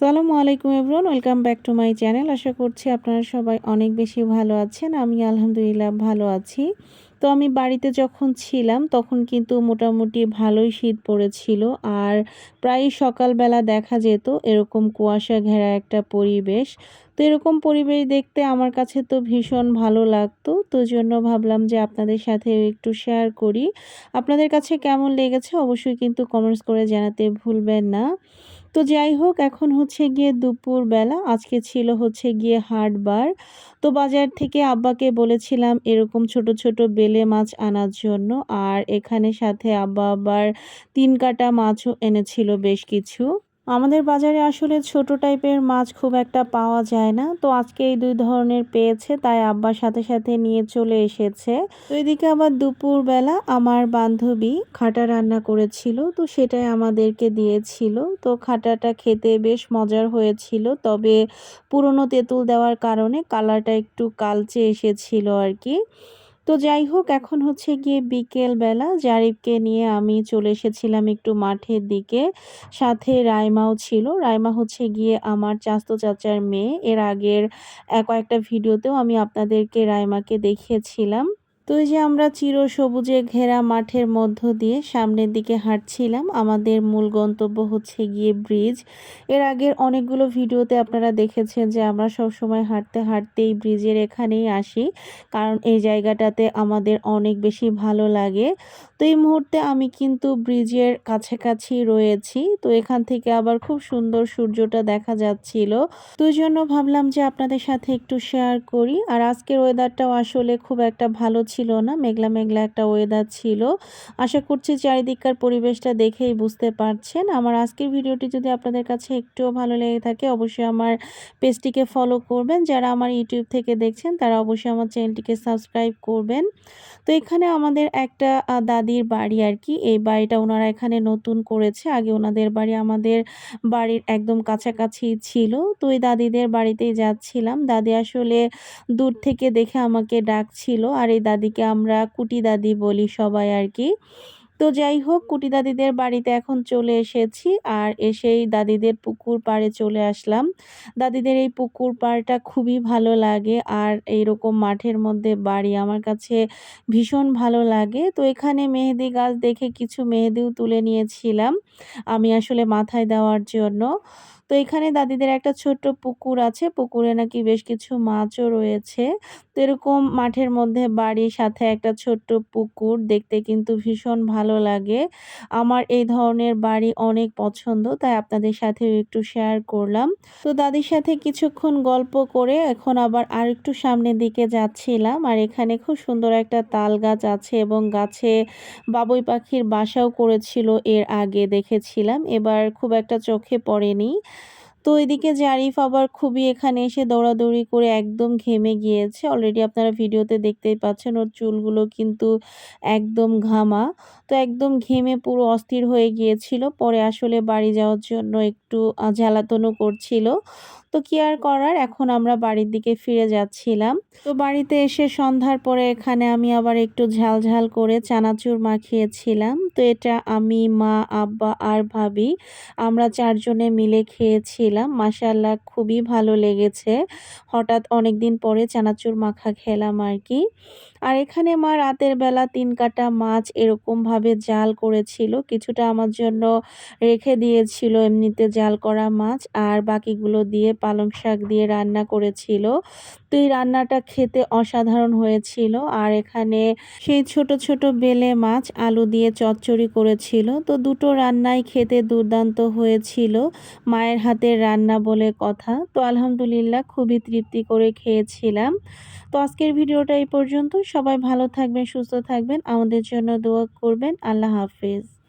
সালামু আলাইকুম everyone welcome back to my channel. আশা করছি আপনারা সবাই অনেক বেশি ভালো আছেন, আমি আলহামদুলিল্লাহ ভালো আছি। তো আমি বাড়িতে যখন ছিলাম, তখন কিন্তু মোটামুটি ভালোই শীত পড়েছিল, আর প্রায় সকালবেলা দেখা যেত এরকম কুয়াশা ঘেরা একটা পরিবেশ। তো এরকম পরিবেশ দেখতে আমার কাছে তো ভীষণ ভালো লাগতো, তো জন্য ভাবলাম যে আপনাদের সাথে একটু শেয়ার করি। আপনাদের কাছে কেমন লেগেছে অবশ্যই কিন্তু কমেন্টস করে জানাতে ভুলবেন না। তো যাই হোক, এখন হচ্ছে গিয়ে দুপুর বেলা আজকে ছিল হচ্ছে গিয়ে হাটবার তো বাজার থেকে আব্বাকে বলেছিলাম এরকম ছোট ছোট বেলে মাছ আনার জন্য, আর এখানে সাথে আব্বা আবার তিন কাটা মাছও এনেছিল বেশ কিছু। আমাদের বাজারে আসলে ছোট টাইপের মাছ খুব একটা পাওয়া যায় না। তো আজকে এই দুই ধরনের পেয়েছে, তাই আব্বার সাথে সাথে নিয়ে চলে এসেছে। তো এদিকে আবার দুপুরবেলা আমার বান্ধবী খাটা রান্না করেছিল, তো সেটাই আমাদেরকে দিয়েছিল। তো খাটাটা খেতে বেশ মজার হয়েছিল, তবে পুরনো তেঁতুল দেওয়ার কারণে কালারটা একটু কালচে এসেছিল আর কি। তো যাই হোক, এখন হচ্ছে গিয়ে বিকেল বেলা জারিফকে নিয়ে আমি চলে এসেছিলাম একটু মাঠের দিকে। সাথে রাইমাও ছিল। রাইমা হচ্ছে গিয়ে আমার চাস্ত চাচার মেয়ে। এর আগের কয়েকটা ভিডিওতেও আমি আপনাদেরকে রাইমাকে দেখিয়েছিলাম। তো এই যে আমরা চির সবুজে ঘেরা মাঠের মধ্য দিয়ে সামনের দিকে হাঁটছিলাম, আমাদের মূল গন্তব্য হচ্ছে গিয়ে ব্রিজ। এর আগের অনেকগুলো ভিডিওতে আপনারা দেখেছেন যে আমরা সব সময় হাঁটতে হাঁটতে এই ব্রিজের এখানেই আসি, কারণ এই জায়গাটাতে আমাদের অনেক বেশি ভালো লাগে। তো এই মুহূর্তে আমি কিন্তু ব্রিজের কাছাকাছি রয়েছি, তো এখান থেকে আবার খুব সুন্দর সূর্যটা দেখা যাচ্ছিল। তো জন্য ভাবলাম যে আপনাদের সাথে একটু শেয়ার করি, আর আজকের ওয়েদারটাও আসলে খুব একটা ভালো ছিল ছিল না, মেঘলা মেঘলা একটা ওয়েদার ছিল। আশা করছি চারিদিককার পরিবেশটা দেখেই বুঝতে পারছেন। আমার আজকের ভিডিওটি যদি আপনাদের কাছে একটুও ভালো লেগে থাকে, অবশ্যই আমার পেজটিকে ফলো করবেন। যারা আমার ইউটিউব থেকে দেখছেন, তারা অবশ্যই আমার চ্যানেলটিকে সাবস্ক্রাইব করবেন। তো এখানে আমাদের একটা দাদির বাড়ি আর কি। এই বাড়িটা ওনারা এখানে নতুন করেছে। আগে ওনাদের বাড়ি আমাদের বাড়ির একদম কাছাকাছি ছিল। তো ওই দাদিদের বাড়িতেই যাচ্ছিলাম। দাদি আসলে দূর থেকে দেখে আমাকে ডাকছিল। আর এই দাদি দাদিকে আমরা কুটি দাদি বলি সবাই আর কি। তো যাই হোক, কুটি দাদিদের বাড়িতে এখন চলে এসেছি আর এসেই দাদিদের পুকুর পাড়ে চলে আসলাম। দাদিদের এই পুকুর পাড়টা খুবই ভালো লাগে আর এইরকম মাঠের মধ্যে বাড়ি আমার কাছে ভীষণ ভালো লাগে। তো এখানে মেহেদি গাছ দেখে কিছু মেহেদিও তুলে নিয়েছিলাম আমি আসলে মাথায় দেওয়ার জন্য। তো এখানে দাদিদের একটা ছোট্ট পুকুর আছে। পুকুরে নাকি বেশ কিছু মাছও রয়েছে। তো এরকম মাঠের মধ্যে বাড়ির সাথে একটা ছোট্ট পুকুর দেখতে কিন্তু ভীষণ ভালো লাগে। আমার এই ধরনের বাড়ি অনেক পছন্দ, তাই আপনাদের সাথে একটু শেয়ার করলাম। তো দাদির সাথে কিছুক্ষণ গল্প করে এখন আবার আর একটু সামনের দিকে যাচ্ছিলাম আর এখানে খুব সুন্দর একটা তাল গাছ আছে এবং গাছে বাবুই পাখির বাসাও করেছিল এর আগে দেখেছিলাম। এবার খুব একটা চোখে পড়েনি। তো এদিকে জারিফ আবার খুবই এখানে এসে দৌড়াদৌড়ি করে একদম ঘেমে গিয়েছে। অলরেডি আপনারা ভিডিওতে দেখতেই পাচ্ছেন ওর চুলগুলো কিন্তু একদম ঘামা। তো একদম ঘেমে পুরো অস্থির হয়ে গিয়েছিল। পরে আসলে বাড়ি যাওয়ার জন্য একটু জ্বালাতনও করছিল। তো কি আর করার? এখন আমরা বাড়ির দিকে ফিরে যাচ্ছিলাম। তো বাড়িতে এসে সন্ধ্যার পরে এখানে আমি আবার একটু ঝাল ঝাল করে চানাচুর মাখিয়েছিলাম। তো এটা আমি, মা, আব্বা আর ভাবি আমরা চারজনে মিলে খেয়েছিলাম। মাসাল্লাহ খুবই ভালো লেগেছে। হঠাৎ অনেক দিন পরে চানাচুর মাখা খেলাম আর কি। আর এখানে মা রাতের বেলা তিন কাটা মাছ এরকমভাবে জাল করেছিল। কিছুটা আমার জন্য রেখে দিয়েছিল এমনিতে জাল করা মাছ। আর বাকিগুলো দিয়ে পালং শাক দিয়ে রান্না করেছিল। তো এই রান্নাটা খেতে অসাধারণ হয়েছিল। আর এখানে সেই ছোট ছোট বেলে মাছ আলু দিয়ে চচ্চড়ি করেছিল। তো দুটো রান্নাই খেতে দুর্দান্ত হয়েছিল। মায়ের হাতের রান্না বলে কথা। তো আলহামদুলিল্লাহ খুবই তৃপ্তি করে খেয়েছিলাম। তো আজকের ভিডিওটা এই পর্যন্ত। সবাই ভালো থাকবেন, সুস্থ থাকবেন। আমাদের জন্য দোয়া করবেন। আল্লাহ হাফিজ।